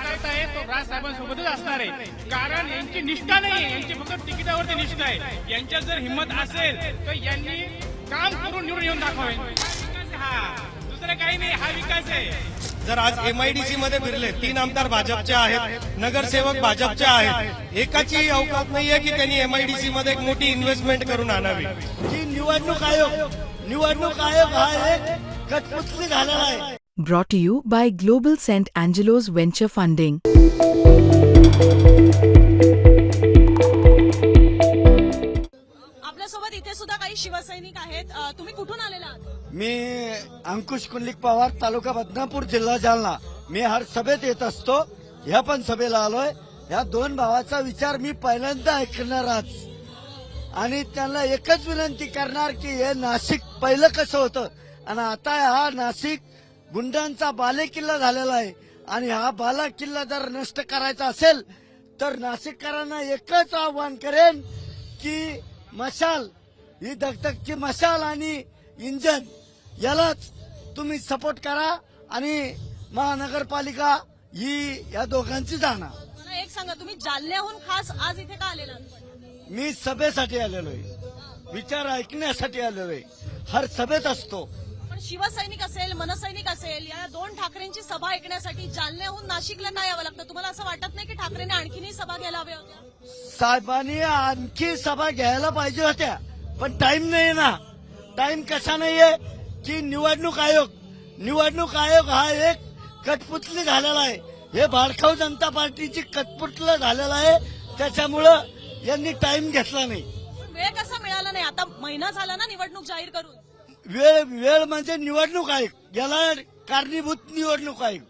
कार्यकर्ता आहे तो राजसाहेबांसोबतच असणार आहे. कारण यांची निष्ठा नाही यांची फक्त तिकिटावरती निष्ठा आहे. यांच्यात जर हिंमत असेल तर यांनी काम करून निवडून येऊन दाखवावे. हा दुसरं काही नाही हा विकास आहे. जर आज एमआयडीसी मध्ये फिरले तीन आमदार भाजपचे आहेत नगरसेवक भाजपचे आहेत. एकाची अवकात नाहीये की त्यांनी एमआयडीसी मध्ये एक मोठी इन्व्हेस्टमेंट करून आणावी? जी निवडणूक आयोग निवडणूक आयोग हा एक कटपुतली झालेला आहे. Brought to you by Global St. Angelo's Venture Funding. आपल्यासोबत इथे सुद्धा काही शिवसैनिक आहेत. अ, तुम्ही कुठून आलेला आहात? मी अंकुश कुंडलिक पवार तालुका बदनापूर जिल्हा जालना. मी हर सभेत येत असतो. ह्या पण सभेला आलोय. ह्या दोन भावाचा विचार मी पहिल्यांदा ऐकणार आज. आणि त्यांना एकच विनंती करणार की हे नाशिक पहिलं कसं होतं? आणि आता हा नाशिक गुंडांचा बालेकिल्ला झालेला आहे. आणि हा बाला किल्ला जर नष्ट करायचा असेल तर नाशिककरांना एकच आव्हान करेन की मशाल ही धगधगची मशाल आणि इंजन यालाच तुम्ही सपोर्ट करा आणि महानगरपालिका ही या दोघांची जाणार. मला एक सांगा तुम्ही जालन्याहून खास आज इथे का आलेला? मी सभेसाठी आलेलो आहे. विचार ऐकण्यासाठी आलेलो आहे. हर सभेत असतो. शिवसैनिक असेल मनसैनिक असेल या दोन ठाकरेंची सभा ऐकण्यासाठी जालन्याहून नाशिकला का यावं लागतं. तुम्हाला असं वाटत नाही की ठाकरेंनी आणखीनही सभा घ्यायला हव्या होत्या साहेबांनी आणखी सभा घ्यायला पाहिजे होत्या पण टाइम नाही ना. टाइम कसा नाहीये की निवडणूक आयोग निवडणूक आयोग हा एक कटपुतली झालेला आहे. हे भाडखाऊ जनता पार्टीची कटपुतलं झालेलं आहे त्याच्यामुळं यांनी टाइम घेतला नाही. वेळ कसा मिळाला नाही? आता महिना झाला ना निवडणूक जाहीर करून. वेळ वेळ म्हणजे निवडणूक आयोग. याला कारणीभूत निवडणूक आयोग.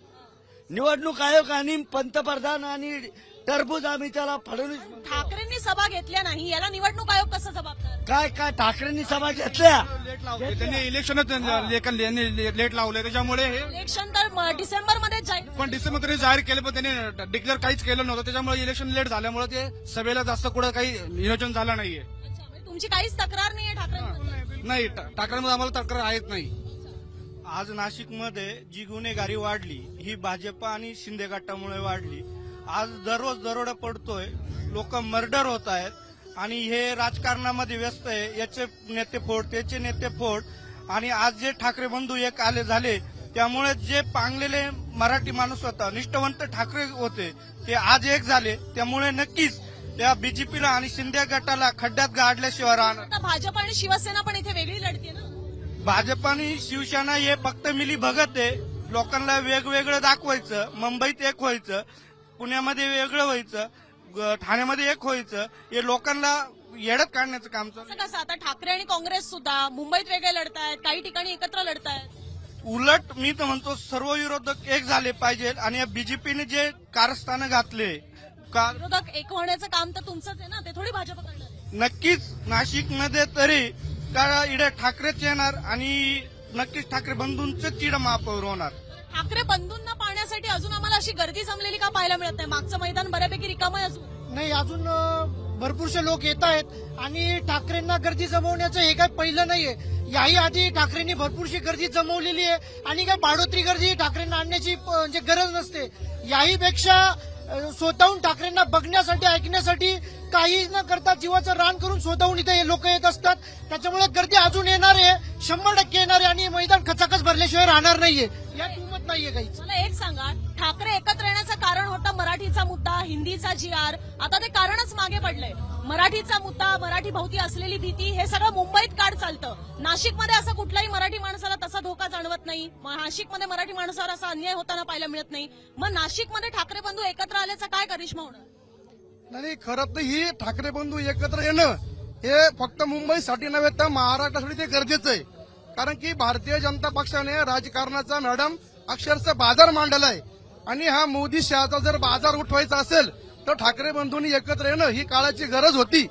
निवडणूक आयोग आणि पंतप्रधान आणि टरबूज आम्ही त्याला फडणवीस ठाकरेंनी सभा घेतल्या नाही याला निवडणूक आयोग कसं जबाबदार? काय काय ठाकरेंनी सभा घेतल्या? लेट लावले त्यांनी इलेक्शनच यांनी लेट लावले त्याच्यामुळे हे इलेक्शन तर डिसेंबरमध्ये पण डिसेंबरमध्ये जाहीर केले पण त्यांनी डिक्लेअर काहीच केलं नव्हतं. त्याच्यामुळे इलेक्शन लेट झाल्यामुळे ते सभेला जास्त कुठं काही नियोजन झालं नाहीये. अच्छा, म्हणजे तुमची काहीच तक्रार नाहीये ठाकरेंबद्दल नाही ठाकरेंमध्ये आम्हाला तक्रार आहेत नाही. आज नाशिकमध्ये जी गुन्हेगारी वाढली ही भाजप आणि शिंदे गटामुळे वाढली. आज दररोज दरोडा पडतोय लोक मर्डर होत आहेत आणि हे राजकारणामध्ये व्यस्त आहे. याचे नेते फोड त्याचे नेते फोड. आणि आज जे ठाकरे बंधू एक आले झाले त्यामुळे जे पांगलेले मराठी माणूस होता निष्ठवंत ठाकरे होते ते आज एक झाले. त्यामुळे नक्कीच त्या बीजेपीला आणि शिंदे गटाला खड्ड्यात गाडल्याशिवाय राहणार. आता भाजप आणि शिवसेना पण इथे वेगळी लढते ना? भाजप आणि शिवसेना हे फक्त मिली भगत आहे. लोकांना वेगवेगळं दाखवायचं. मुंबईत एक व्हायचं पुण्यामध्ये वेगळं व्हायचं ग- ठाण्यामध्ये एक व्हायचं. हे लोकांना येडत काढण्याचं काम चालू असं कसं? आता ठाकरे आणि काँग्रेस सुद्धा मुंबईत वेगळे लढतायत काही ठिकाणी एकत्र लढतायत उलट मी तर म्हणतो सर्व विरोधक एक झाले पाहिजेत आणि या बीजेपीने जे कारस्थानं घातले का? विरोधक एक होण्याचं काम तर तुमचंच आहे ना? ते थोडी भाजप करणार आहे. नक्कीच नाशिकमध्ये तरी का इकडे ठाकरेच येणार आणि नक्कीच ठाकरे बंधूंच चिड महापौर होणार. ठाकरे बंधूंना पाहण्यासाठी अजून आम्हाला अशी गर्दी जमलेली का पाहायला मिळत नाही? मागचं मैदान बऱ्यापैकी रिकामं आहे अजून. नाही अजून अ, भरपूरसे लोक येत आहेत आणि ठाकरेंना गर्दी जमवण्याचं हे काय पहिलं नाहीये. याही आधी ठाकरेंनी भरपूरशी गर्दी जमवलेली आहे आणि काय बाडोत्री गर्दी ठाकरेंना आणण्याची प- म्हणजे गरज नसते. याही पेक्षा स्वतःहून ठाकरेंना बघण्यासाठी ऐकण्यासाठी काही न करता जीवाचं रान करून स्वतःहून इथे लोक येत असतात. त्याच्यामुळे गर्दी अजून येणार आहे. शंभर टक्के येणार आहे आणि मैदान खचाखच भरल्याशिवाय राहणार नाहीये. यात दुमत नाहीये काही मला एक सांगा ठाकरे एकत्र येण्याचं कारण होता मराठीचा मुद्दा हिंदीचा जी आर आता ते कारणच मागे पडलंय. मराठीचा मुद्दा मराठी भोवती असलेली भीती हे सगळं मुंबईत काढ चालतं. नाशिकमध्ये असं कुठल्याही मराठी माणसाला तसा धोका जाणवत नाही. नाशिकमध्ये मराठी माणसावर असा अन्याय होताना पाहायला मिळत नाही. मग नाशिकमध्ये ठाकरे बंधू एकत्र आल्याचा काय करिश्मा होणार? नाही खरं तर ही ठाकरे बंधू एकत्र येणं हे फक्त मुंबईसाठी नव्हे तर महाराष्ट्रासाठी ते गरजेचं आहे. कारण की भारतीय जनता पक्षाने राजकारणाचा मॅडम अक्षरशः बाजार मांडलाय. आणि हा मोदी शहाचा जर बाजार उठवायचा असेल तर ठाकरे बंधूंनी एकत्र येणं ही काळाची गरज होती.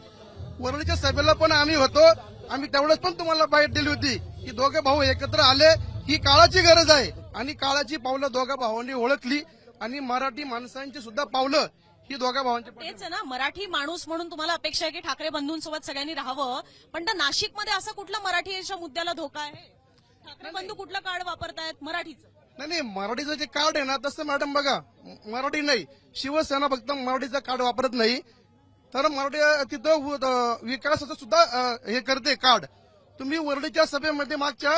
वरळीच्या सभेला पण आम्ही होतो. आम्ही तेवढंच पण तुम्हाला बाईट दिली होती की दोघे भाऊ एकत्र आले. ही काळाची गरज आहे. आणि काळाची पावलं दोघा भावांनी ओळखली. आणि मराठी माणसांची सुद्धा पावलं ही दोघा भावांची तेच आहे ना मराठी माणूस म्हणून तुम्हाला अपेक्षा आहे की ठाकरे बंधूंसोबत सगळ्यांनी राहावं. पण तर नाशिकमध्ये असं कुठलं मराठीच्या मुद्द्याला धोका आहे? ठाकरे बंधू कुठलं कार्ड वापरतायत? मराठीचं. नाही नाही मराठीचं जे कार्ड आहे ना तसं मॅडम बघा मराठी नाही. शिवसेना फक्त मराठीचं कार्ड वापरत नाही. तर मराठी तिथं विकासाचं सुद्धा हे करते कार्ड. तुम्ही वर्डीच्या सभेमध्ये मागच्या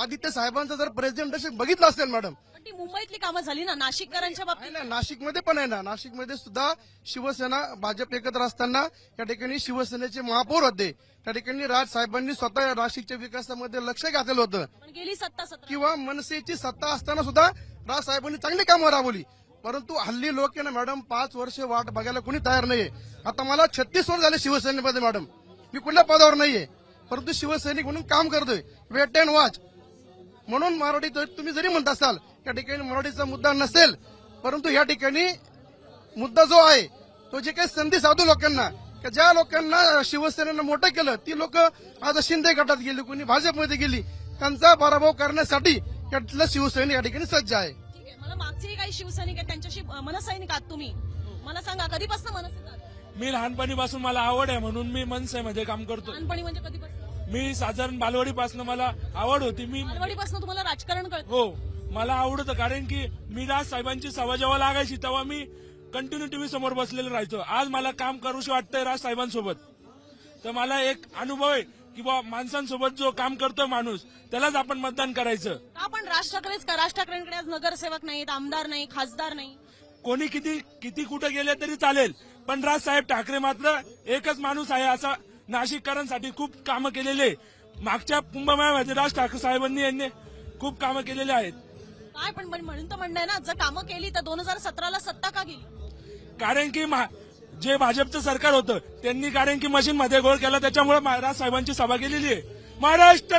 आदित्य साहेबांचं जर प्रेझेंटेशन बघितलं असेल मॅडम ती मुंबईतली कामं झाली ना? नाशिककरांच्या बाबतीत? नाशिकमध्ये पण आहे ना. नाशिकमध्ये सुद्धा शिवसेना भाजप एकत्र असताना या ठिकाणी शिवसेनेचे महापौर होते. त्या ठिकाणी राज साहेबांनी स्वतः नाशिकच्या विकासामध्ये लक्ष घातलेलं होतं. पण गेली सत्ता सत्ता किंवा मनसेची सत्ता असताना सुद्धा राज साहेबांनी चांगली कामं राबवली. परंतु हल्ली लोक आहे ना मॅडम पाच वर्ष वाट बघायला कोणी तयार नाहीये. आता मला छत्तीस वर्ष झाले शिवसेनेमध्ये मॅडम. मी कुठल्या पदावर नाहीये. परंतु शिवसैनिक म्हणून काम करतोय. Wait and watch. म्हणून मराठी तुम्ही जरी म्हणत असाल या ठिकाणी मराठीचा मुद्दा नसेल परंतु या ठिकाणी मुद्दा जो आहे तो जे काही संधी साधू लोकांना का ज्या लोकांना शिवसेनेनं मोठं केलं ती लोक आज शिंदे गटात गेली कोणी भाजपमध्ये गेली त्यांचा पराभव करण्यासाठी यातलं शिवसैनिक या ठिकाणी सज्ज आहे. ठीक आहे मला मागचे काही शिवसैनिक आहेत त्यांच्याशी मनसैनिक आहात तुम्ही. मला सांगा कधीपासून मनसैनिक आहात? मी लहानपणीपासून मला आवड आहे म्हणून मी मनसेमध्ये काम करतो लहानपणी म्हणजे कधीपासून? मी साधारण बालवाडीपासून मला आवड होती. मी मालवडीपासून तुम्हाला राजकारण कळतं? हो मला आवडतं कारण की मी राज साहेबांची सभा जेव्हा लागायची तेव्हा मी कंटिन्यू टीव्ही समोर बसलेलो राहायचो. आज मला काम करूशी वाटतंय राज साहेबांसोबत. तर मला एक अनुभव आहे की बा माणसांसोबत जो काम करतोय माणूस त्यालाच आपण मतदान करायचं. का पण राज ठाकरेच का? राज ठाकरेंकडे आज नगरसेवक नाहीत आमदार नाही खासदार नाही कोणी किती किती कुठं गेले तरी चालेल. पण राज साहेब ठाकरे मात्र एकच माणूस आहे असा नाशिककरांसाठी खूप कामं केलेले मागच्या कुंभमेळ्यामध्ये राज ठाकरे साहेबांनी यांनी खूप कामं केलेले आहेत. काय पण पण म्हणून तर म्हणणं आहे ना जर कामं केली तर दोन हजार सतराला सत्ता का गेली? कारण की मा- जे भाजपचं सरकार होतं त्यांनी कारण की मशीन मध्ये गोळ केला त्याच्यामुळे महाराज साहेबांची सभा केलेली आहे. महाराष्ट्र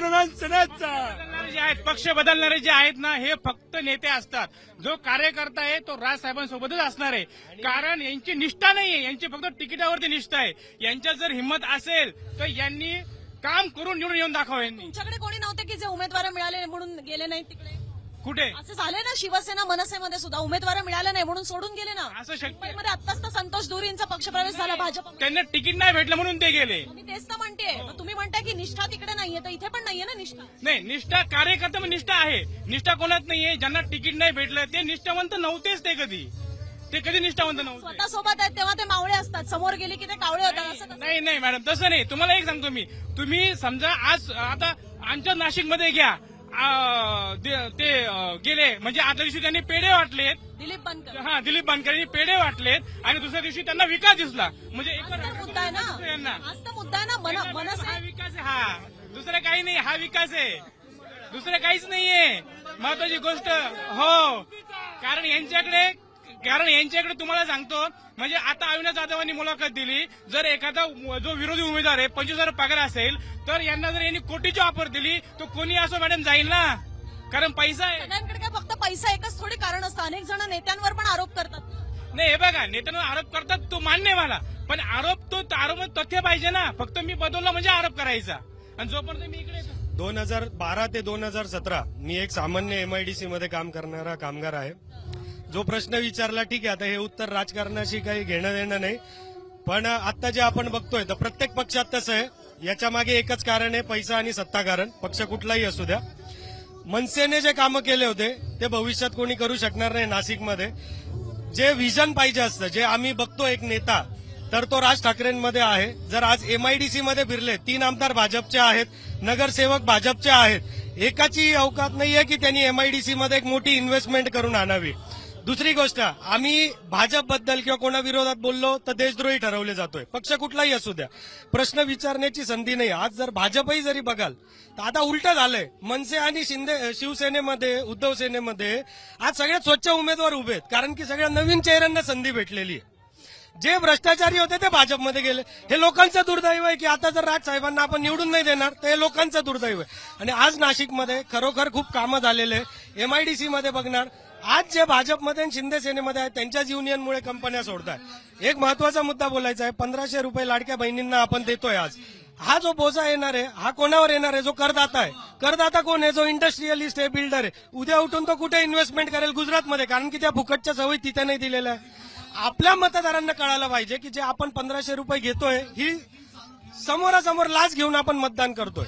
बदलणारे जे आहेत पक्ष बदलणारे जे आहेत ना हे फक्त नेते असतात. जो कार्यकर्ता आहे तो राज साहेबांसोबतच असणार आहे. कारण यांची निष्ठा नाहीये. यांची फक्त तिकिटावरती निष्ठा आहे. यांच्यात जर हिंमत असेल तर यांनी काम करून निवडून येऊन दाखवा यांनी. तुमच्याकडे कोणी नव्हते की जे उमेदवार मिळाले म्हणून गेले नाही तिकडे? कुठे? असं झालंय ना शिवसेना मनसेमध्ये सुद्धा. उमेदवार मिळाले नाही म्हणून सोडून गेले ना. असं शक्य मुंबईमध्ये आत्ताच तर संतोष दुरींचा पक्षप्रवेश झाला भाजप त्यांना तिकीट नाही भेटलं म्हणून ते गेले. तेच तर म्हणते मग तुम्ही म्हणताय की निष्ठा तिकडे नाहीये तर इथे पण नाहीये ना निष्ठा? नाही निष्ठा कार्यकर्ता निष्ठा आहे. निष्ठा कोणात नाहीये? ज्यांना तिकीट नाही भेटलं ते निष्ठावंत नव्हतेच ते कधी. ते कधी निष्ठावंत नव्हते? स्वतः सोबत आहेत तेव्हा ते मावळे असतात. समोर गेले की ते कावळे होतात असं कसं? नाही नाही मॅडम तसं नाही. तुम्हाला एक सांगतो मी. तुम्ही समजा आज आता आमच्या नाशिकमध्ये घ्या. आ, ते- ते अ, गेले. म्हणजे आदल्या दिवशी त्यांनी पेढे वाटलेत. दिलीप बनकर. हा दिलीप बांदकरांनी पेढे वाटलेत. आणि दुसऱ्या दिवशी त्यांना विकास दिसला. म्हणजे तर मुद्दा आहे ना? यांना आज तर मुद्दा ना मन हा मनसे विकास आहे. हा. दुसरं काही नाही हा विकास आहे. दुसरं काहीच नाहीये. महत्वाची गोष्ट हो. कारण यांच्याकडे कारण यांच्याकडे तुम्हाला सांगतो म्हणजे आता अविनाश जाधवांनी मुलाखत दिली. जर एखादा जो विरोधी उमेदवार आहे पंचवीस हजार पगार असेल तर यांना जर यांनी कोटीची ऑफर दिली तर कोणी असो मॅडम जाईल ना. कारण पैसा आहे. सगळ्यांकडे काय फक्त पैसा एकच थोडी कारण असतं. अनेक जण नेत्यांवर पण आरोप करतात. नाही हे बघा नेत्यानं आरोप करतात तो मान्य मला. पण आरोप तो आरोप तथ्य पाहिजे ना. फक्त मी बदलला म्हणजे आरोप करायचा. आणि जोपर्यंत मी इकडे दोन हजार बारा ते दोन हजार सतरा मी एक सामान्य एमआयडीसी मध्ये काम करणारा कामगार आहे. जो प्रश्न विचारला ठीक आहे आता हे उत्तर राजकारणाशी काही घेणं देणं नाही. पण आता जे आपण बघतोय तर प्रत्येक पक्षात तसं आहे. याच्या मागे एकच कारण आहे पैसा आणि सत्ता कारण पक्ष कुठलाही असू द्या. मनसेने जे कामं केले होते ते भविष्यात कोणी करू शकणार नाही नाशिकमध्ये. जे व्हिजन पाहिजे असतं जे आम्ही बघतो एक नेता तर तो राज ठाकरेंमध्ये आहे. जर आज एमआयडीसी मध्ये फिरले तीन आमदार भाजपचे आहेत नगरसेवक भाजपचे आहेत एकाची अवकात नाहीये की त्यांनी एमआयडीसी मध्ये एक मोठी इन्व्हेस्टमेंट करून आणावी. दुसरी गोष्ट आम्ही भाजपबद्दल किंवा कोणाविरोधात बोललो तर देशद्रोही ठरवले जातोय. पक्ष कुठलाही असू द्या. प्रश्न विचारण्याची संधी नाही. आज जर भाजपही जरी बघाल तर आता उलट झालंय. मनसे आणि शिंदे शिवसेनेमध्ये उद्धव सेनेमध्ये आज सगळ्यात स्वच्छ उमेदवार उभे आहेत. कारण की सगळ्या नवीन चेहऱ्यांना संधी भेटलेली आहे. जे भ्रष्टाचारी होते ते भाजपमध्ये गेले. हे लोकांचं दुर्दैव आहे की आता जर राज साहेबांना आपण निवडून नाही देणार तर हे लोकांचं दुर्दैव आहे. आणि आज नाशिकमध्ये खरोखर खूप कामं झालेले एमआयडीसी मध्ये बघणार. आज जे भाजपमध्ये आणि शिंदे सेनेमध्ये आहेत त्यांच्याच युनियनमुळे कंपन्या सोडतात एक महत्त्वाचा मुद्दा बोलायचा आहे पंधराशे रुपये लाडक्या बहिणींना आपण देतोय आज. हा जो बोजा येणार आहे हा कोणावर येणार आहे? जो करदाता आहे. करदाता कोण आहे? जो इंडस्ट्रियलिस्ट आहे बिल्डर आहे. उद्या उठून तो कुठे इन्व्हेस्टमेंट करेल गुजरातमध्ये? कारण की त्या फुकटच्या सवयी तिथे नाही दिलेल्या आहे आपल्या मतदारांना कळायला पाहिजे की जे आपण पंधराशे रुपये घेतोय ही समोरासमोर लाच घेऊन आपण मतदान करतोय.